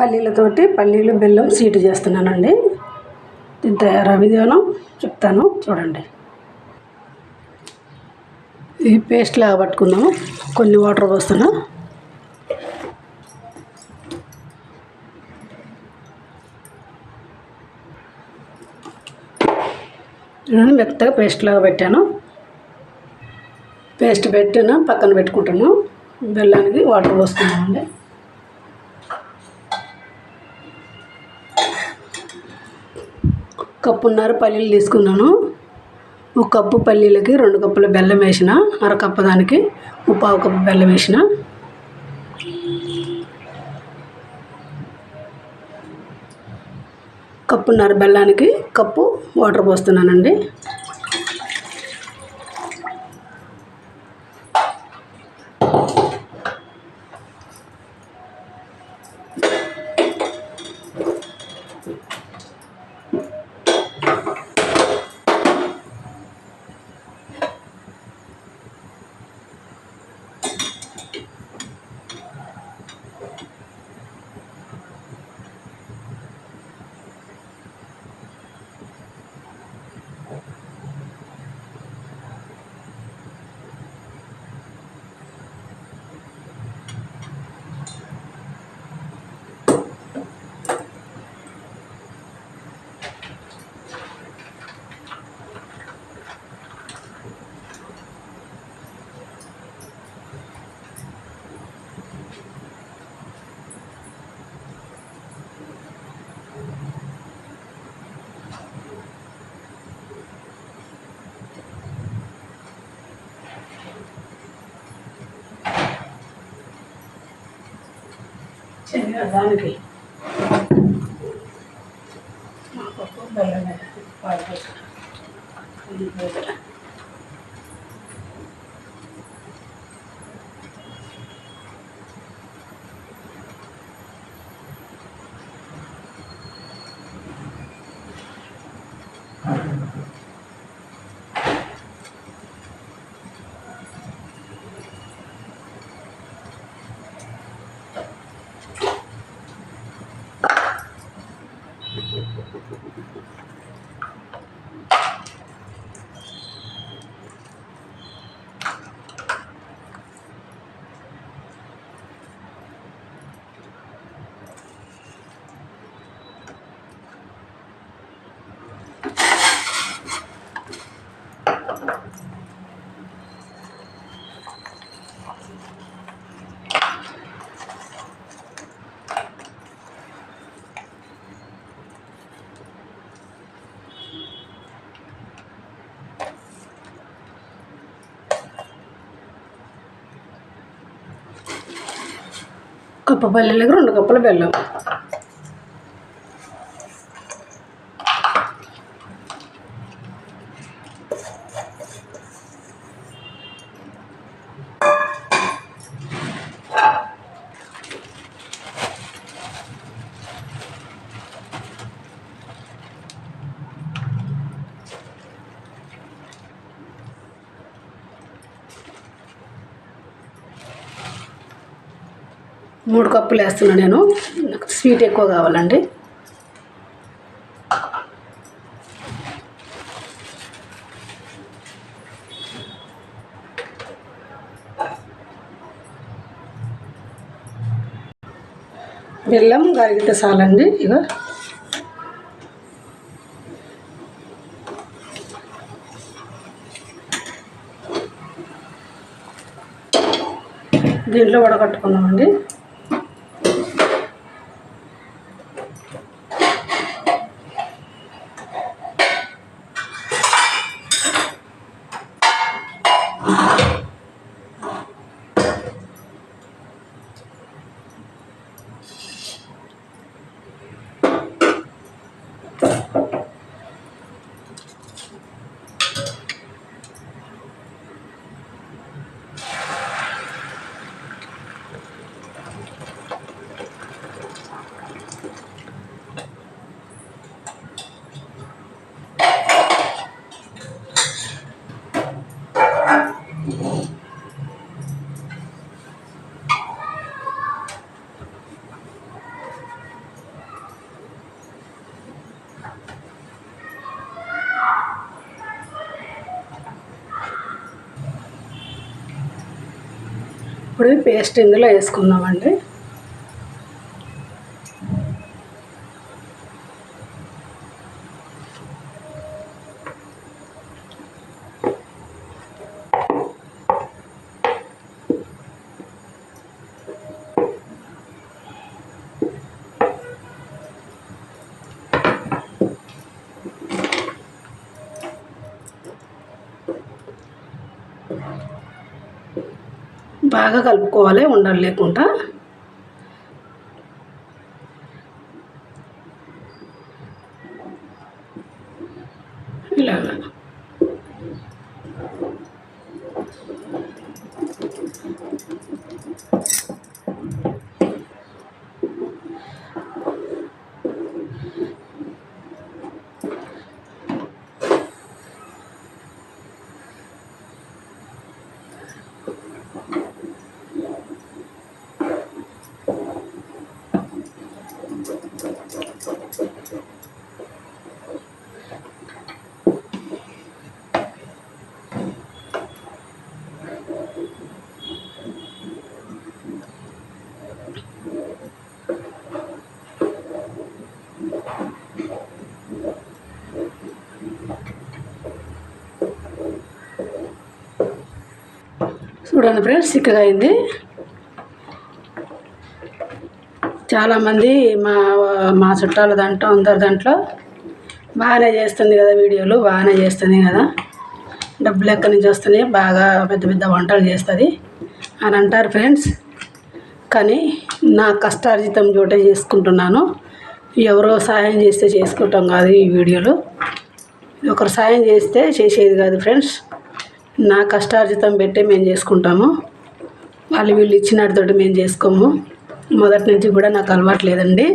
పల్లీలతోటి పల్లీలు బెల్లం సీటు చేస్తున్నానండి. దీని తయారీ విధానం చెప్తాను చూడండి. ఈ పేస్ట్ లాగా పట్టుకుందాము. కొన్ని వాటర్ పోస్తున్నా. మెత్తగా పేస్ట్ లాగా పెట్టాను. పేస్ట్ పెట్టిన పక్కన పెట్టుకుంటాను బెల్లానికి వాటర్ పోస్తున్నామండి. కప్పున్నర పల్లీలు తీసుకున్నాను. ఒక కప్పు పల్లీలకి రెండు కప్పుల బెల్లం వేసిన అరకప్పు దానికి ముప్పావు కప్పు బెల్లం వేసిన. కప్పున్నర బెల్లానికి కప్పు వాటర్ పోస్తున్నానండి. దానికి కప్పు పల్లీలకు రెండు కప్పుల బెల్లం. మూడు కప్పులు వేస్తున్నాను నేను. నాకు స్వీట్ ఎక్కువ కావాలండి. బెల్లం కరిగితే చాలండి ఇక. దీంట్లో వడగట్టుకున్నామండి. ఇప్పుడు పేస్ట్ ఇందులో వేసుకుందామండి. బాగా కలుపుకోవాలి ఉండలు లేకుండా చూడండి ఫ్రెండ్స్ చిక్కగా అయింది. చాలామంది మా మా చుట్టాల దాంట్లో అందరి దాంట్లో బాగానే చేస్తుంది కదా వీడియోలు బాగానే చేస్తుంది కదా. డబ్బులు ఎక్కడి నుంచి వస్తున్నాయి? బాగా పెద్ద పెద్ద వంటలు చేస్తుంది అని అంటారు ఫ్రెండ్స్. కానీ నా కష్టార్జితం చోటే చేసుకుంటున్నాను. ఎవరో సాయం చేస్తే చేసుకుంటాం కాదు ఈ వీడియోలు. ఒకరు సాయం చేస్తే చేసేది కాదు ఫ్రెండ్స్. నా కష్టార్జితం పెట్టే మేము చేసుకుంటాము. వాళ్ళు వీళ్ళు ఇచ్చినటితోటి మేము చేసుకోము. మొదటి నుంచి కూడా నాకు అలవాటు లేదండి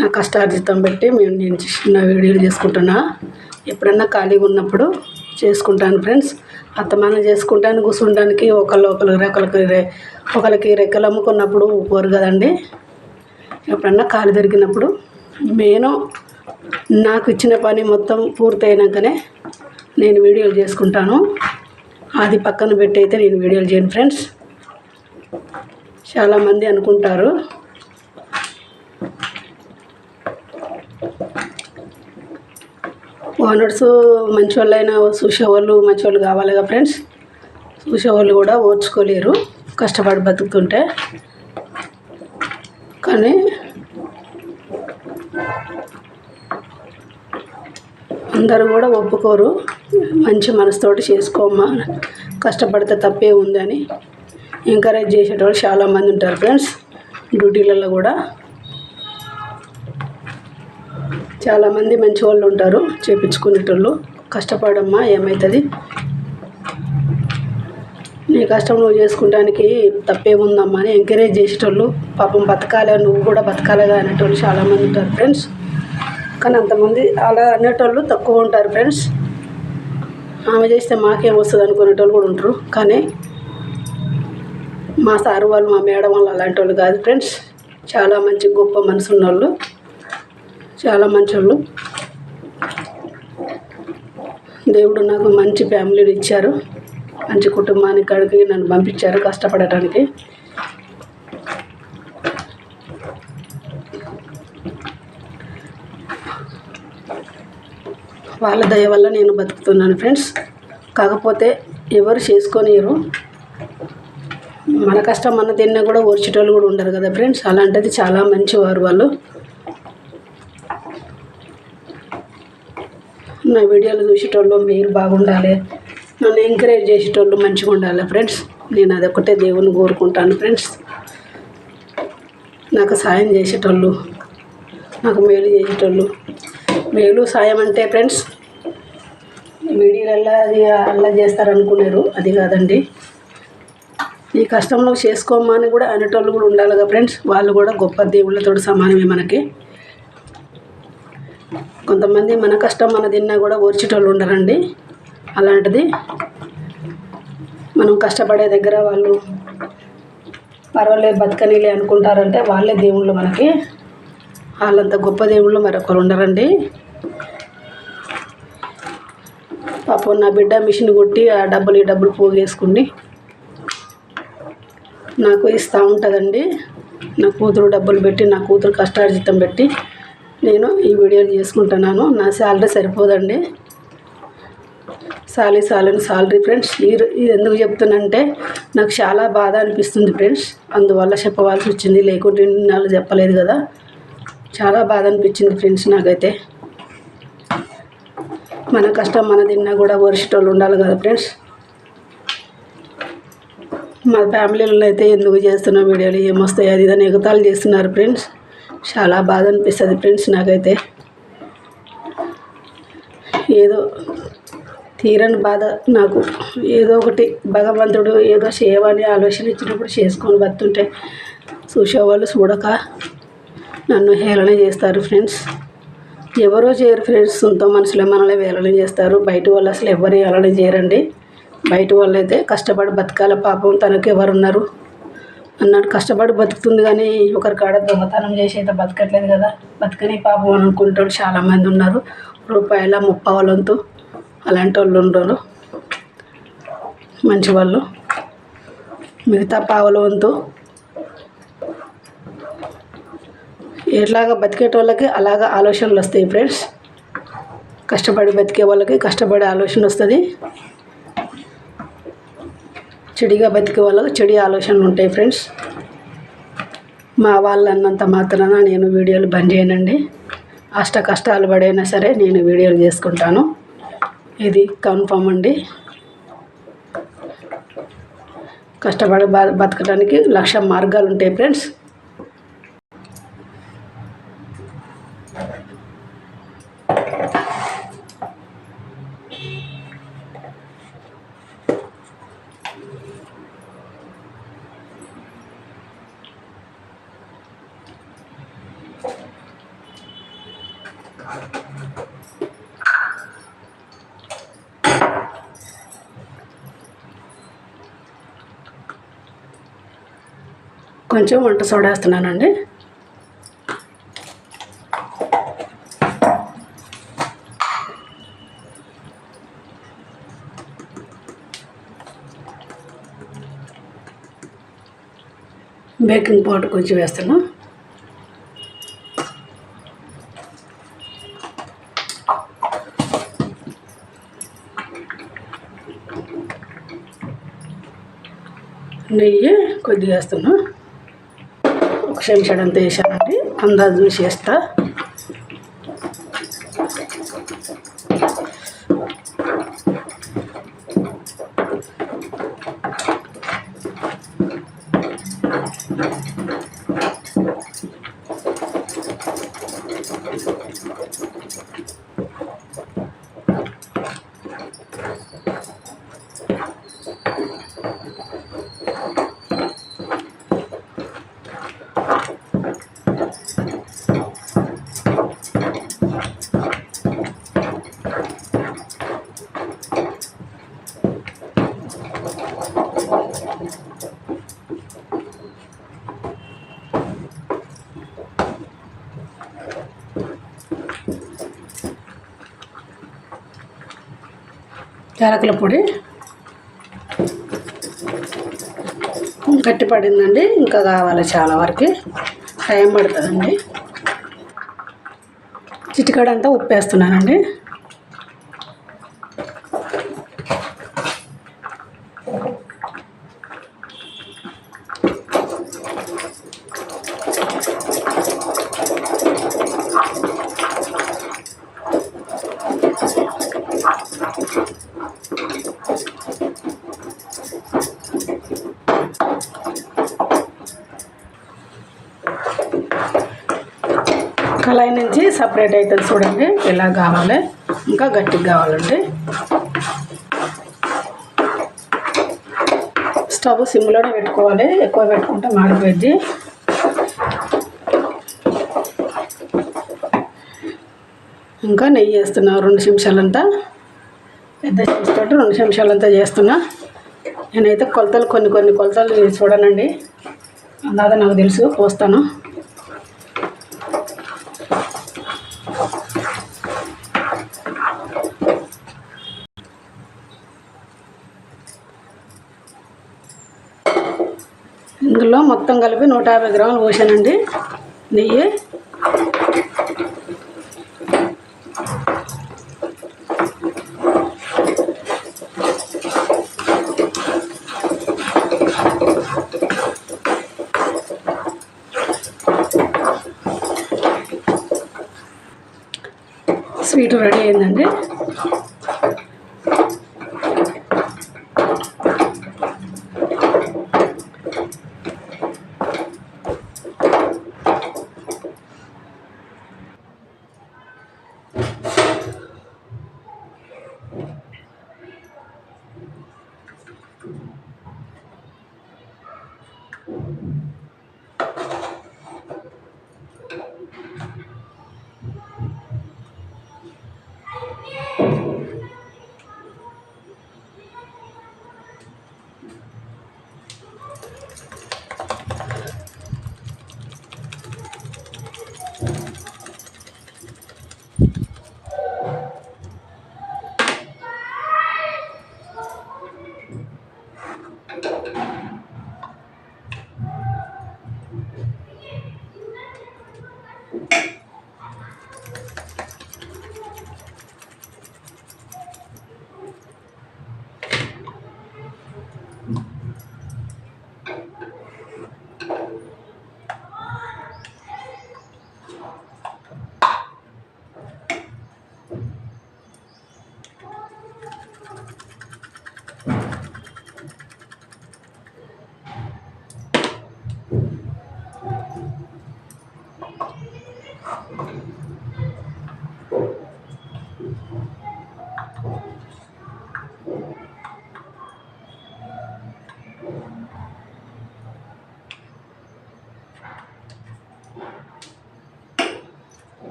నా కష్టార్జితం పెట్టి మేము నేను చిన్న వీడియోలు చేసుకుంటున్నా. ఎప్పుడన్నా ఖాళీగా ఉన్నప్పుడు చేసుకుంటాను ఫ్రెండ్స్. అత్తమానం చేసుకుంటాను కూర్చుంటానికి ఒకళ్ళు ఒకరికి రెక్కలకి రె ఒకరికి రెక్కలు అమ్ముకున్నప్పుడు పోరు కదండి. ఎప్పుడన్నా ఖాళీ దొరికినప్పుడు నేను నాకు ఇచ్చిన పని మొత్తం పూర్తయినాకనే నేను వీడియోలు చేసుకుంటాను. అది పక్కన పెట్టి అయితే నేను వీడియోలు చేయను ఫ్రెండ్స్. చాలామంది అనుకుంటారు. ఓనర్స్ మంచి వాళ్ళైనా చూసేవాళ్ళు మంచి వాళ్ళు కావాలి కదా ఫ్రెండ్స్. చూసేవాళ్ళు కూడా ఓర్చుకోలేరు కష్టపడి బతుకుతుంటే. కానీ అందరూ కూడా ఒప్పుకోరు. మంచి మనసుతోటి చేసుకోమ్మా కష్టపడితే తప్పే ఉందని ఎంకరేజ్ చేసేటోళ్ళు చాలామంది ఉంటారు ఫ్రెండ్స్ డ్యూటీలలో కూడా చాలామంది మంచి వాళ్ళు ఉంటారు చేపించుకునేటోళ్ళు. కష్టపడమ్మా ఏమవుతుంది నీ కష్టం నువ్వు చేసుకుంటానికి తప్పేముందమ్మా అని ఎంకరేజ్ చేసేటోళ్ళు. పాపం బతకాలే నువ్వు కూడా బతకాలిగా అనేటోళ్ళు చాలామంది ఉంటారు ఫ్రెండ్స్ కానీ అంతమంది అలా అనేటోళ్ళు తక్కువ ఉంటారు ఫ్రెండ్స్ ఆమె చేస్తే మాకేం వస్తుంది అనుకునేటోళ్ళు కూడా ఉంటారు. కానీ మా సార్ వాళ్ళు మా మేడం వాళ్ళు అలాంటి వాళ్ళు కాదు ఫ్రెండ్స్. చాలా మంచి గొప్ప మనసు ఉన్నోళ్ళు చాలా మంచోళ్ళు. దేవుడు నాకు మంచి ఫ్యామిలీని ఇచ్చారు. మంచి కుటుంబానికి అడిగి నన్ను పంపించారు కష్టపడటానికి. వాళ్ళ దయ వల్ల నేను బతుకుతున్నాను ఫ్రెండ్స్. కాకపోతే ఎవరు చేసుకోనియరు మన కష్టం మన తిన్నా కూడా ఓర్చేటోళ్ళు కూడా ఉండరు కదా ఫ్రెండ్స్. అలాంటిది చాలా మంచివారు వాళ్ళు. నా వీడియోలు చూసేటోళ్ళు మీరు బాగుండాలి. నన్ను ఎంకరేజ్ చేసేటోళ్ళు మంచిగా ఉండాలి ఫ్రెండ్స్. నేను అదొకటే దేవుని కోరుకుంటాను ఫ్రెండ్స్. నాకు సాయం చేసేటోళ్ళు నాకు మేలు చేసేటోళ్ళు మేలు సాయం అంటే ఫ్రెండ్స్ వీడియోలల్లో అది అలా చేస్తారనుకున్నారు. అది కాదండి. ఈ కష్టంలో చేసుకోమని కూడా అనేటోళ్ళు కూడా ఉండాలి కదా ఫ్రెండ్స్. వాళ్ళు కూడా గొప్ప దేవుళ్ళతో సమానమే మనకి. కొంతమంది మన కష్టం మన తిన్నా కూడా ఓర్చేటోళ్ళు ఉండరండి. అలాంటిది మనం కష్టపడే దగ్గర వాళ్ళు పర్వాలేదు బతకనీలే అనుకుంటారంటే వాళ్ళే దేవుళ్ళు మనకి. వాళ్ళంత గొప్ప దేవుళ్ళు మరొకరు ఉండరండి. పాపం నా బిడ్డ మిషన్ కొట్టి ఆ డబ్బులు ఈ డబ్బులు పోగేసుకుని నాకు ఇస్తూ ఉంటుందండి. నా కూతురు డబ్బులు పెట్టి నా కూతురు కష్టార్జితం పెట్టి నేను ఈ వీడియోలు చేసుకుంటున్నాను. నా శాలరీ సరిపోదండి. సాలీ సాలని సాలరీ ఫ్రెండ్స్. ఇది ఎందుకు చెప్తున్నంటే నాకు చాలా బాధ అనిపిస్తుంది ఫ్రెండ్స్. అందువల్ల చెప్పవలసి వచ్చింది. లేకుంటే నాళ్ళు చెప్పలేదు కదా. చాలా బాధ అనిపించింది ఫ్రెండ్స్ నాకైతే. మన కష్టం మన తిన్నా కూడా వరిసేటోళ్ళు ఉండాలి కదా ఫ్రెండ్స్. మా ఫ్యామిలీలో అయితే ఎందుకు చేస్తున్న వీడియోలు ఏమొస్తాయి అది ఇదని ఎగతాలు చేస్తున్నారు ఫ్రెండ్స్. చాలా బాధ అనిపిస్తుంది ఫ్రెండ్స్ నాకైతే. ఏదో తీరని బాధ నాకు. ఏదో ఒకటి భగవంతుడు ఏదో చేయవని ఆలోచన ఇచ్చినప్పుడు చేసుకొని బతుంటే చూసేవాళ్ళు చూడక నన్ను హేళన చేస్తారు ఫ్రెండ్స్. ఎవరో చేయరు ఫ్రెండ్స్. సొంత మనుషులే మనల్ని వేలన చేస్తారు. బయట వాళ్ళు అసలు ఎవరు హేళన చేయరండి. బయట వాళ్ళు అయితే కష్టపడి బతకాల పాపం తనకు ఎవరున్నారు? అన్నాడు. కష్టపడి బతుకుతుంది కానీ ఒకరి కాడ దొంగతనం చేసి అయితే బతకట్లేదు కదా. బతకని పాపం అని అనుకుంటాడు చాలామంది ఉన్నారు. రూపాయల ముప్పావలంతు అలాంటి వాళ్ళు ఉండరు. మంచి వాళ్ళు. మిగతా పావుల వంతు ఎట్లాగా బతికేటోళ్ళకి అలాగ ఆలోచనలు వస్తాయి ఫ్రెండ్స్. కష్టపడి బతికే వాళ్ళకి కష్టపడే ఆలోచన వస్తుంది. చెడిగా బతికే వాళ్ళకి చెడి ఆలోచనలు ఉంటాయి ఫ్రెండ్స్. మా వాళ్ళు అన్నంత మాత్రాన నేను వీడియోలు బంద్ చేయనండి. అష్ట కష్టాలు పడైనా సరే నేను వీడియోలు చేసుకుంటాను. ఇది కన్ఫామ్ అండి. కష్టపడి బ బతకడానికి లక్ష మార్గాలు ఉంటాయి ఫ్రెండ్స్. కొంచెం వంట సోడా వేస్తున్నానండి. బేకింగ్ పౌడర్ కొంచెం వేస్తున్నా. నెయ్యి కొద్దిగా వేస్తున్నాను క్షమించడం చేశానండి వేసానండి అందాజు చూసి వేస్తా యాలకుల పొడి. గట్టి పడిందండి. ఇంకా కావాలి చాలా వరకు. టైం పడుతుందండి. చిటికాడంతా ఉప్పు వేస్తున్నానండి కళాయి నుంచి సపరేట్ అవుతుంది చూడండి ఇలా కావాలి ఇంకా గట్టిగా కావాలండి స్టవ్ సిమ్లోనే పెట్టుకోవాలి ఎక్కువ పెట్టుకుంటే మాడిపోయింది ఇంకా నెయ్యి వేస్తున్నా రెండు నిమిషాలంతా. పెద్ద చెంచుతోటి రెండు నిమిషాలంతా చేస్తున్నా. నేనైతే కొలతలు కొన్ని కొన్ని కొలతలు చూడనండి అందాక నాకు తెలుసు పోస్తాను. ఇందులో మొత్తం కలిపి నూట యాభై గ్రాములు పోసానండి. నెయ్యి.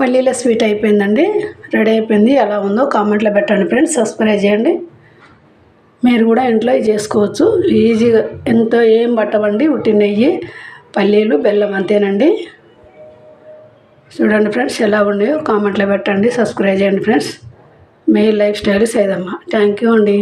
పల్లీల స్వీట్ అయిపోయిందండి. రెడీ అయిపోయింది. ఎలా ఉందో కామెంట్లో పెట్టండి ఫ్రెండ్స్. సబ్స్క్రైబ్ చేయండి. మీరు కూడా ఇంట్లో చేసుకోవచ్చు. ఈజీగా ఎంతో ఏం పట్టవండి ఉట్టి నెయ్యి పల్లీలు బెల్లం అంతేనండి. చూడండి ఫ్రెండ్స్ ఎలా ఉన్నాయో కామెంట్లో పెట్టండి. సబ్స్క్రైబ్ చేయండి ఫ్రెండ్స్. మీ లైఫ్ స్టైల్ సేదమ్మ. థ్యాంక్ యూ అండి.